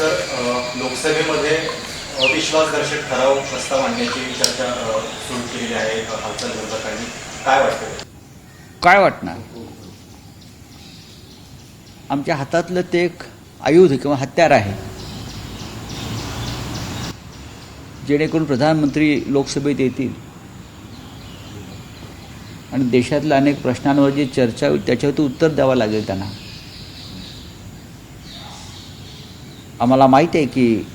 Sir लोकसभेमध्ये अविश्वासदर्शक ठराव प्रस्ताव आणण्याची चर्चा सुरू केलेली आहे हालचाल विरोधकांनी काय वाटतं? काय वाटणार? आमच्या हातातलं ते एक आयुध किंवा हत्यार आहे. जेणेकरून प्रधानमंत्री लोकसभेत येतील. आणि देशातल्या अनेक प्रश्नांवर जी चर्चा होईल त्याच्यावरती उत्तर द्यावं लागेल त्यांना. आम्हाला माहीत आहे की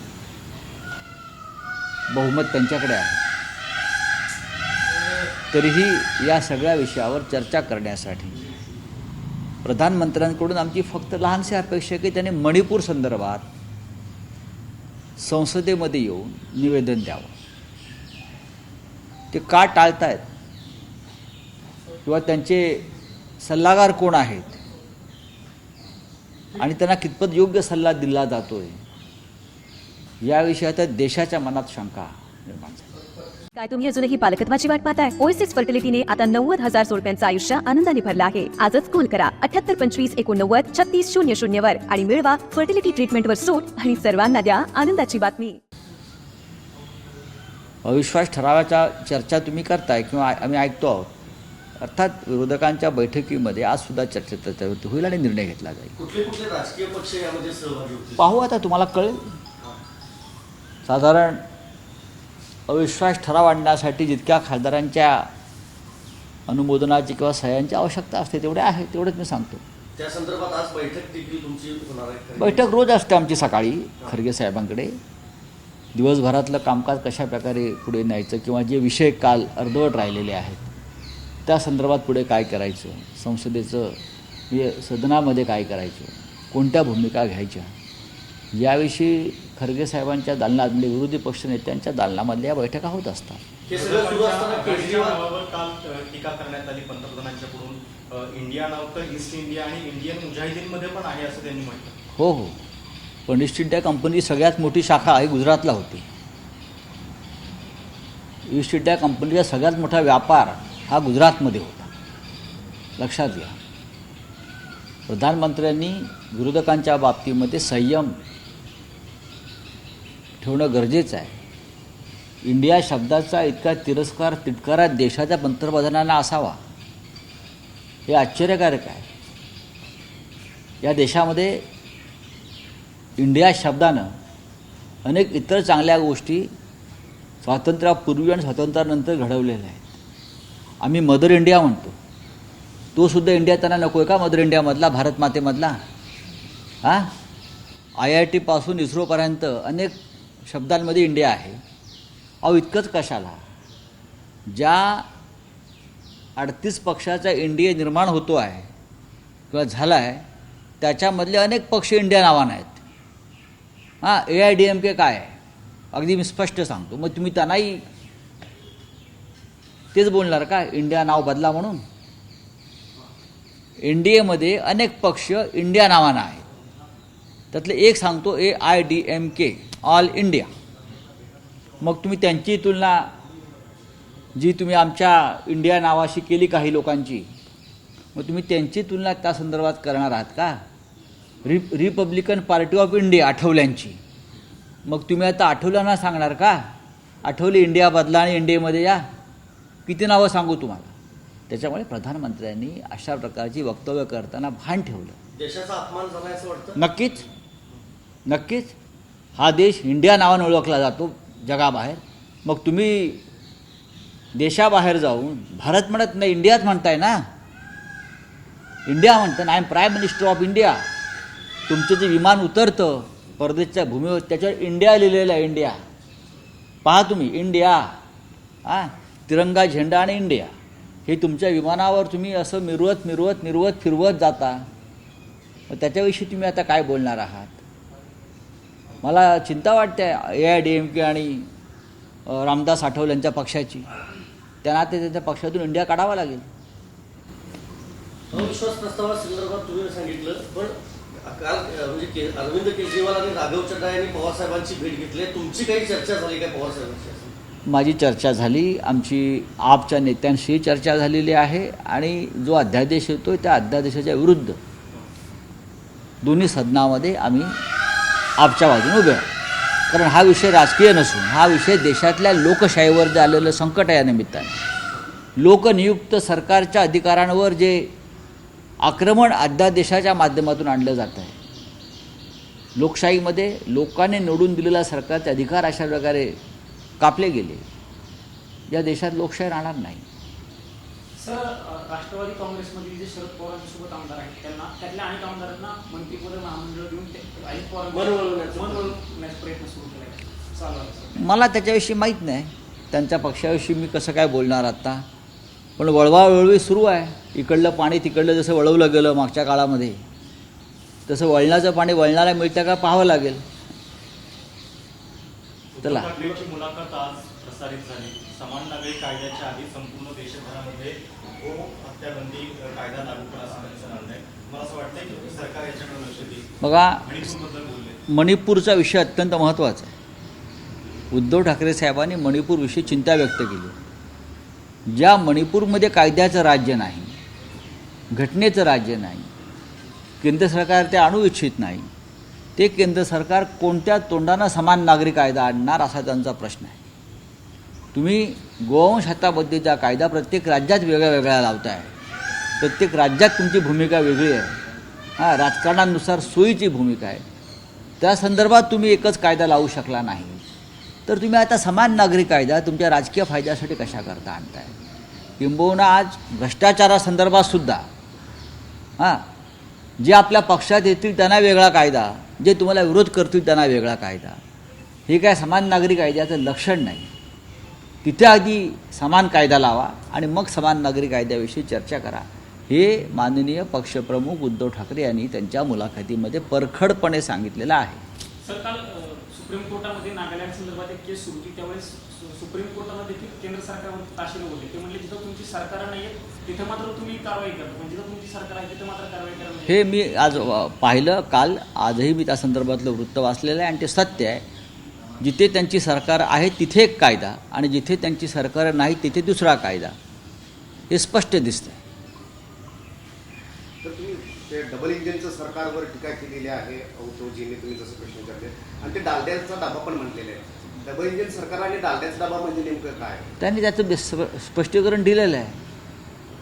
बहुमत त्यांच्याकडे आहे. तरीही या सगळ्या विषयावर चर्चा करण्यासाठी प्रधानमंत्र्यांकडून आमची फक्त लहानशी अपेक्षा की त्यांनी मणिपूर संदर्भात संसदेमध्ये येऊन निवेदन द्यावं. ते का टाळतायत? किंवा त्यांचे सल्लागार कोण आहेत? आणि त्यांना कितपत योग्य सल्ला दिला जातोय या विषयात देशाच्या मनात शंका निर्माण झाली. काय तुम्ही अजूनही पालकत्वाची वाट पाहताय? ओएसिस फर्टिलिटीने आता नव्वद हजार जोडप्यांचं आयुष्य आनंदाने भरलं आहे. आजच कॉल करा. अठ्याहत्तर पंचवीस एकोणनव्वद छत्तीस शून्य शून्य वर आणि मिळवा फर्टिलिटी ट्रीटमेंटवर सूट आणि सर्वांना द्या आनंदाची बातमी. अविश्वास ठरावाच्या चर्चा तुम्ही करताय किंवा आम्ही ऐकतो आहोत. अर्थात विरोधकांच्या बैठकीमध्ये आज सुद्धा चर्चा त्याच्यावरती होईल आणि निर्णय घेतला जाईल. कुठले कुठले राजकीय पक्ष यामध्ये सहभागी होतील? पाहू आता तुम्हाला कळेल. साधारण अविश्वास ठराव आणण्यासाठी जितक्या खासदारांच्या अनुमोदनाची किंवा सह्यांची आवश्यकता असते तेवढे आहे तेवढंच मी सांगतो. त्या संदर्भात आज बैठक तुमची होणार आहे का? बैठक रोज असते आमची सकाळी खरगे साहेबांकडे. दिवसभरातलं कामकाज कशा प्रकारे पुढे न्यायचं किंवा जे विषय काल अर्धवट राहिलेले आहेत त्या संदर्भात पुढे काय करायचं? संसदेचं म्हणजे सदनामध्ये काय करायचं? कोणत्या भूमिका घ्यायच्या? याविषयी खरगे साहेबांच्या दालनात म्हणजे विरोधी पक्षनेत्यांच्या दालनामधल्या या बैठका होत असतात. हे सगळं सुरू असताना केजरीवाल नावावर काल अ, टीका करण्यात आली पंतप्रधानांच्याकडून. अ, इंडिया नाव तर ईस्ट इंडिया आणि इंडियन मुजाहिदीनमध्ये पण आहे असं त्यांनी म्हटलं. हो हो. पण ईस्ट इंडिया कंपनी सगळ्यात मोठी शाखा आहे गुजरातला होती. ईस्ट इंडिया कंपनीचा सगळ्यात मोठा व्यापार हा गुजरातमध्ये होता. लक्षात घ्या. प्रधानमंत्र्यांनी विरोधकांच्या बाबतीमध्ये संयम ठेवणं गरजेचं आहे. इंडिया शब्दाचा इतका तिरस्कार तिटकारा देशाच्या पंतप्रधानांना असावा हे आश्चर्यकारक आहे. या देशामध्ये इंडिया शब्दानं अनेक इतर चांगल्या गोष्टी स्वातंत्र्यापूर्वी आणि स्वातंत्र्यानंतर घडवलेल्या आहेत. आम्ही मदर इंडिया म्हणतो. तो सुद्धा इंडिया त्यांना नको आहे का मदर इंडियामधला भारत मातेमधला? हां? आय आय टीपासून इस्रोपर्यंत अनेक शब्दांमध्ये इंडिया आहे. अहो इतकंच कशाला? ज्या अडतीस पक्षाचा इंडिया निर्माण होतो आहे किंवा झाला आहे त्याच्यामधले अनेक पक्ष इंडिया नावानं आहेत. हां A I D M K काय आहे? अगदी मी स्पष्ट सांगतो. मग तुम्ही त्यांनाही तेच बोलणार का? इंडिया नाव बदला म्हणून? एन डी एमध्ये अनेक पक्ष इंडिया नावानं आहेत. त्यातले एक सांगतो A I D M K all India. मग तुम्ही त्यांची तुलना जी तुम्ही आमच्या इंडिया नावाशी केली काही लोकांची मग तुम्ही त्यांची तुलना त्या संदर्भात करणार आहात का? Re Republican Party of India आठवल्यांची. मग तुम्ही आता आठवल्यांना सांगणार का? आठवली इंडिया बदला आणि इंडियामध्ये या. किती नावं सांगू तुम्हाला? त्याच्यामुळे प्रधानमंत्र्यांनी अशा प्रकारची वक्तव्य करताना भान ठेवलं. देशाचा अपमान असं वाटतं? नक्कीच. नक्कीच. हा देश इंडिया नावानं ओळखला जातो जगाबाहेर. मग तुम्ही देशाबाहेर जाऊन भारत म्हणत नाही इंडियाच म्हणताय ना? इंडिया म्हणतं I am prime minister of India तुमचं जे विमान उतरतं परदेशच्या भूमीवर त्याच्यावर इंडिया लिहिलेलं आहे इंडिया. पहा तुम्ही इंडिया. हां? तिरंगा झेंडा आणि इंडिया. हे तुमच्या विमानावर तुम्ही असं मिरवत मिरवत मिरवत फिरवत जाता. मग त्याच्याविषयी तुम्ही आता काय बोलणार आहात? मला चिंता वाटते A I D M K आणि रामदास आठवले यांच्या पक्षाची. त्यांना ते त्यांच्या पक्षातून इंडिया काढावा लागेल. अविश्वास प्रस्तावासंदर्भात तुम्ही सांगितलं पण काल म्हणजे के- अरविंद केजरीवाल आणि राघव चड्डा यांनी पवारसाहेबांची भेट घेतली. तुमची काही चर्चा झाली काय पवारसाहेबांची माझी चर्चा झाली आमची आपच्या नेत्यांशी चर्चा झालेली आहे आणि जो अध्यादेश येतो त्या अध्यादेशाच्या विरुद्ध दोन्ही सदनामध्ये आम्ही आपच्या बाजूने उभे कारण हा विषय राजकीय नसून हा विषय देशातल्या लोकशाहीवर जे आलेलं संकट आहे या निमित्ताने. लोकनियुक्त सरकारच्या अधिकारांवर जे आक्रमण अध्यादेशाच्या माध्यमातून आणलं जात आहे लोकशाहीमध्ये लोकांनी निवडून दिलेला सरकारचे अधिकार अशा प्रकारे कापले गेले. या देशात लोकशाही राहणार नाही. सर राष्ट्रवादी काँग्रेसमधील जे शरद पवारांसोबत आमदार आहेत त्यांना त्यातल्या अनेक आमदारांना मंत्रिपद महामंडळ देऊन ते अजित पवार प्रयत्न सुरू केला चालू मला त्याच्याविषयी माहीत नाही. त्यांच्या पक्षाविषयी मी कसं काय बोलणार आत्ता पण वळवावळवी सुरू आहे. इकडलं पाणी तिकडलं जसं वळवलं गेलं मागच्या काळामध्ये तसं वळणाचं पाणी वळणाला मिळतं का? पाहावं लागेल. चला. मुलाखत आज प्रसारित झाली. समान नागरिक कायद्याच्या आधी संपूर्ण देशभरामध्ये हत्याबंदी कायदा लागू करा असं त्यांचं म्हणणं आहे. मला असं वाटतं की सरकार याच्याकडे लक्ष देईल. बघा मणिपूरचा विषय अत्यंत महत्त्वाचा आहे. उद्धव ठाकरे साहेबांनी मणिपूरविषयी चिंता व्यक्त केली. ज्या मणिपूरमध्ये कायद्याचं राज्य नाही घटनेचं राज्य नाही केंद्र सरकार ते आणू इच्छित नाही ते केंद्र सरकार कोणत्या तोंडानं समान नागरी कायदा आणणार असा त्यांचा प्रश्न आहे. तुम्ही गोवंश हत्याबद्दलचा कायदा प्रत्येक राज्यात वेगळ्या वेगळ्या लावताय प्रत्येक राज्यात तुमची भूमिका वेगळी आहे. हां राजकारणानुसार सोयीची भूमिका आहे. त्या संदर्भात तुम्ही एकच कायदा लावू शकला नाही. तर तुम्ही आता समान नागरी कायदा तुमच्या राजकीय फायद्यासाठी कशा करता आणताय? किंबहुना आज भ्रष्टाचारासंदर्भात सुद्धा हां जे आपल्या पक्षात येतील त्यांना वेगळा कायदा जे तुम्हाला विरोध करतील त्यांना वेगळा कायदा. हे काय समान नागरी कायद्याचं लक्षण नाही. तिथे आधी समान कायदा लावा आणि मग समान नागरी कायद्याविषयी चर्चा करा. हे माननीय पक्षप्रमुख उद्धव ठाकरे यांनी त्यांच्या मुलाखतीमध्ये परखडपणे सांगितलेलं आहे. सर काल सुप्रीम कोर्टामध्ये नागालँड संदर्भात एक केस सुरू होती. त्यावेळेस सुप्रीम कोर्टाला देखील केंद्र सरकारवर ताशेरे होते ते म्हणले जिथं तुमची सरकार नाही आहेत तिथे मात्र तुम्ही कारवाई करा. म्हणजे जिथं तुमची सरकार आहे तिथं मात्र कारवाई करा. हे मी आज पाहिलं काल आजही मी त्या संदर्भातलं वृत्त वाचलेलं आहे आणि ते सत्य आहे. जिथे त्यांची सरकार आहे तिथे एक कायदा आणि जिथे त्यांची सरकार नाही तिथे दुसरा कायदा. हे स्पष्ट दिसतं ते डबल इंजिनचं सरकारवर टीका केलेली आहे उद्धवजींनी तुम्ही जसं प्रश्न विचारले आणि ते डालड्याचा डबा पण म्हटलेले आहे डबल इंजिन सरकार आणि डालड्याचा डबा म्हणजे नेमकं काय? त्यांनी त्याचं स्पष्टीकरण दिलेलं आहे.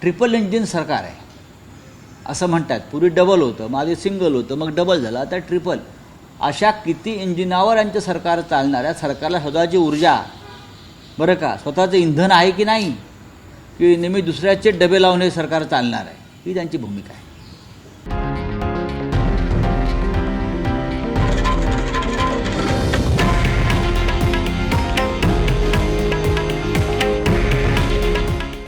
ट्रिपल इंजिन सरकार आहे. असं म्हणतात. पूर्वी डबल होतं मग आधी सिंगल होतं मग डबल झालं. आता ट्रिपल अशा किती इंजिनावर यांचं सरकार चालणार आहे? सरकारला स्वतःची ऊर्जा. बरं का? स्वतःचं इंधन आहे की नाही? की नेहमी दुसऱ्याचे डबे लावून हे सरकार चालणार आहे? ही त्यांची भूमिका आहे.